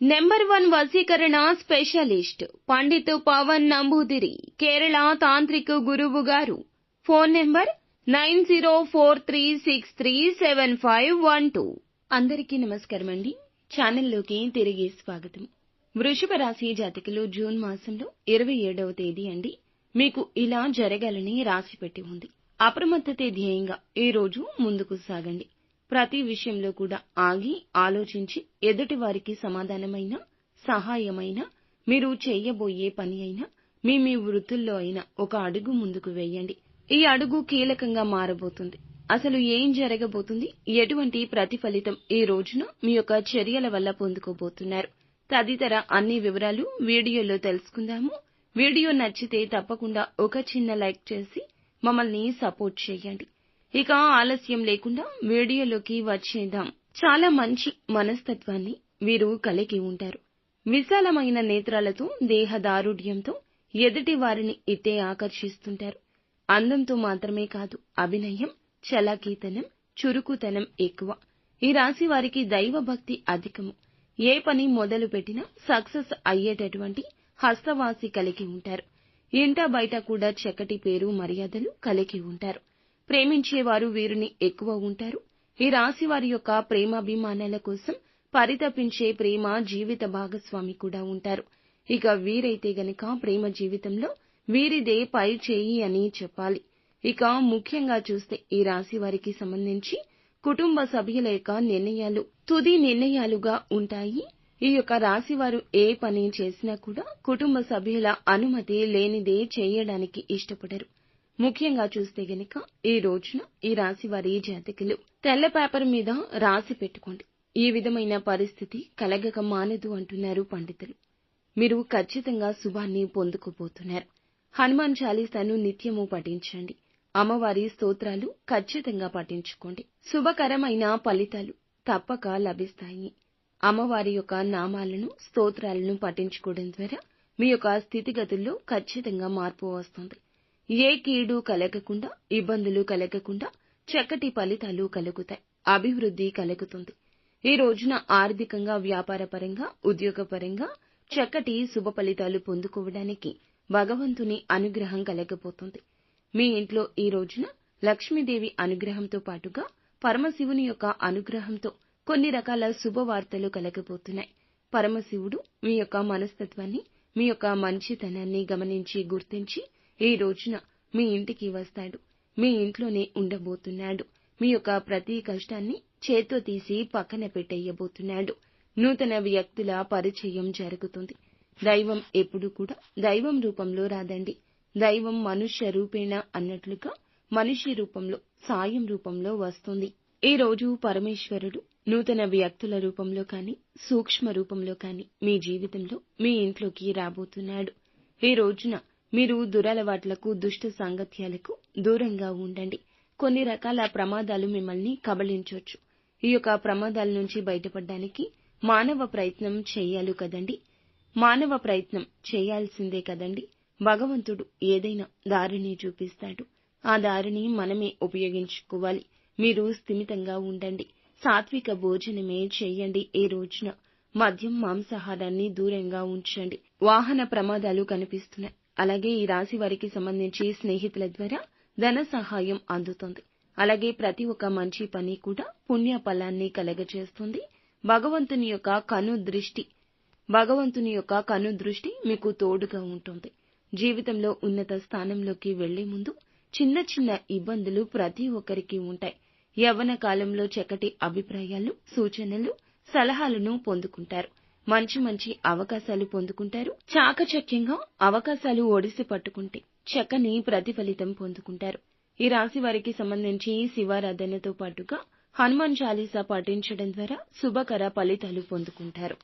Number one వసీకరణ specialist Pandit Pavan Namboodiri Kerala తాంత్రిక గురువు గారు. Phone number nine zero four three six three seven five one two. అందరికీ నమస్కారం అండి ఛానల్లోకి తిరిగి స్వాగతం. వృషభ రాశి జాతకులు జూన్ మాసంలో ఇరవై ఏడవ తేదీ అండి. మీకు ఇలా జరగాలని రాసి పెట్టి ఉంది. అప్రమత్తతే ధ్యేయంగా ఈ రోజు ముందుకు సాగండి. ప్రతి విషయంలో కూడా ఆగి ఆలోచించి ఎదుటి వారికి సమాధానమైన సహాయమైన మీరు చేయబోయే పని అయినా మీ మీ వృత్తుల్లో అయినా ఒక అడుగు ముందుకు వేయండి. ఈ అడుగు కీలకంగా మారబోతుంది. అసలు ఏం జరగబోతుంది? ఎటువంటి ప్రతిఫలితం ఈ రోజున మీ యొక్క చర్యల వల్ల పొందుకోబోతున్నారు? తదితర అన్ని వివరాలు వీడియోలో తెలుసుకుందాము. వీడియో నచ్చితే తప్పకుండా ఒక చిన్న లైక్ చేసి మమ్మల్ని సపోర్ట్ చేయండి. ఇక ఆలస్యం లేకుండా వీడియోలోకి వచ్చేద్దాం. చాలా మంచి మనస్తత్వాన్ని వీరు కలిగి ఉంటారు. విశాలమైన నేత్రాలతో దేహదారుఢ్యంతో ఎదుటి వారిని ఇట్టే ఆకర్షిస్తుంటారు. అందంతో మాత్రమే కాదు అభినయం చలాకీతనం చురుకుతనం ఎక్కువ. ఈ రాశి వారికి దైవభక్తి అధికము. ఏ పని మొదలు పెట్టినా సక్సెస్ అయ్యేటటువంటి హస్తవాసి కలిగి ఉంటారు. ఇంట బయట కూడా చక్కటి పేరు మర్యాదలు కలిగి ఉంటారు. ప్రేమించేవారు వీరిని ఎక్కువ ఉంటారు. ఈ రాశి వారి యొక్క ప్రేమాభిమానాల కోసం పరితపించే ప్రేమ జీవిత భాగస్వామి కూడా ఉంటారు. ఇక వీరైతే గనక ప్రేమ జీవితంలో వీరిదే పై చేయి అని చెప్పాలి. ఇక ముఖ్యంగా చూస్తే ఈ రాశి వారికి సంబంధించి కుటుంబ సభ్యుల యొక్క నిర్ణయాలు తుది నిర్ణయాలుగా ఉంటాయి. ఈ యొక్క రాశి వారు ఏ పని చేసినా కూడా కుటుంబ సభ్యుల అనుమతి లేనిదే చేయడానికి ఇష్టపడరు. ముఖ్యంగా చూస్తే గనక ఈ రోజున ఈ రాశి వారి జాతకులు తెల్ల పేపర్ మీద రాసి పెట్టుకోండి. ఈ విధమైన పరిస్థితి కలగక మానదు అంటున్నారు పండితులు. మీరు ఖచ్చితంగా శుభాన్ని పొందుకోబోతున్నారు. హనుమాన్ చాలీసాను నిత్యము పఠించండి. అమ్మవారి స్తోత్రాలు ఖచ్చితంగా పఠించుకోండి. శుభకరమైన ఫలితాలు తప్పక లభిస్తాయి. అమ్మవారి యొక్క నామాలను స్తోత్రాలను పఠించుకోవడం ద్వారా మీ యొక్క స్థితిగతుల్లో ఖచ్చితంగా మార్పు వస్తుంది. ఏ కీడు కలగకుండా ఇబ్బందులు కలగకుండా చక్కటి ఫలితాలు కలుగుతాయి అభివృద్ధి కలుగుతుంది. ఈ రోజున ఆర్థికంగా వ్యాపారపరంగా ఉద్యోగపరంగా చక్కటి శుభ ఫలితాలు పొందుకోవడానికి భగవంతుని అనుగ్రహం కలగబోతుంది. మీ ఇంట్లో ఈ రోజున లక్ష్మీదేవి అనుగ్రహంతో పాటుగా పరమశివుని యొక్క అనుగ్రహంతో కొన్ని రకాల శుభవార్తలు కలగబోతున్నాయి. పరమశివుడు మీ యొక్క మనస్తత్వాన్ని మీ యొక్క మంచితనాన్ని గమనించి గుర్తించి ఈ రోజున మీ ఇంటికి వస్తాడు? మీ ఇంట్లోనే ఉండబోతున్నాడు. మీ యొక్క ప్రతి కష్టాన్ని చేత్తో తీసి పక్కన పెట్టేయబోతున్నాడు. నూతన వ్యక్తుల పరిచయం జరుగుతుంది. దైవం ఎప్పుడు కూడా దైవం రూపంలో రాదండి. దైవం మనుష్య రూపేణ అన్నట్లుగా మనిషి రూపంలో సాయం రూపంలో వస్తుంది. ఈ రోజు పరమేశ్వరుడు నూతన వ్యక్తుల రూపంలో కానీ సూక్ష్మ రూపంలో కానీ మీ జీవితంలో మీ ఇంట్లోకి రాబోతున్నాడు. ఈ రోజున మీరు దురలవాట్లకు దుష్ట సాంగత్యాలకు దూరంగా ఉండండి. కొన్ని రకాల ప్రమాదాలు మిమ్మల్ని కబళించవచ్చు ఈ యొక్క ప్రమాదాల నుంచి బయటపడడానికి మానవ ప్రయత్నం చేయాలి కదండి. మానవ ప్రయత్నం చేయాల్సిందే కదండి. భగవంతుడు ఏదైనా దారిని చూపిస్తాడు. ఆ దారిని మనమే ఉపయోగించుకోవాలి. మీరు స్థిమితంగా ఉండండి. సాత్విక భోజనమే చేయండి ఈ రోజున. మద్యం మాంసాహారాన్ని దూరంగా ఉంచండి. వాహన ప్రమాదాలు కనిపిస్తున్నాయి. అలాగే ఈ రాశి వారికి సంబంధించి స్నేహితుల ద్వారా ధన సహాయం అందుతుంది. అలాగే ప్రతి ఒక్క మంచి పని కూడా పుణ్య ఫలాన్ని కలగజేస్తుంది. భగవంతుని యొక్క కను దృష్టి భగవంతుని యొక్క కను దృష్టి మీకు తోడుగా ఉంటుంది. జీవితంలో ఉన్నత స్థానంలోకి వెళ్ళే ముందు చిన్న చిన్న ఇబ్బందులు ప్రతి ఒక్కరికి ఉంటాయి. యవ్వన కాలంలో చక్కటి అభిప్రాయాలు సూచనలు సలహాలను పొందుకుంటారు. మంచి మంచి అవకాశాలు పొందుకుంటారు. చాకచక్యంగా అవకాశాలు ఒడిసి పట్టుకుంటే చక్కని ప్రతిఫలితం పొందుకుంటారు. ఈ రాశి వారికి సంబంధించి శివారాధనతో పాటుగా హనుమాన్ చాలీసా పఠించడం ద్వారా శుభకర ఫలితాలు పొందుకుంటారు.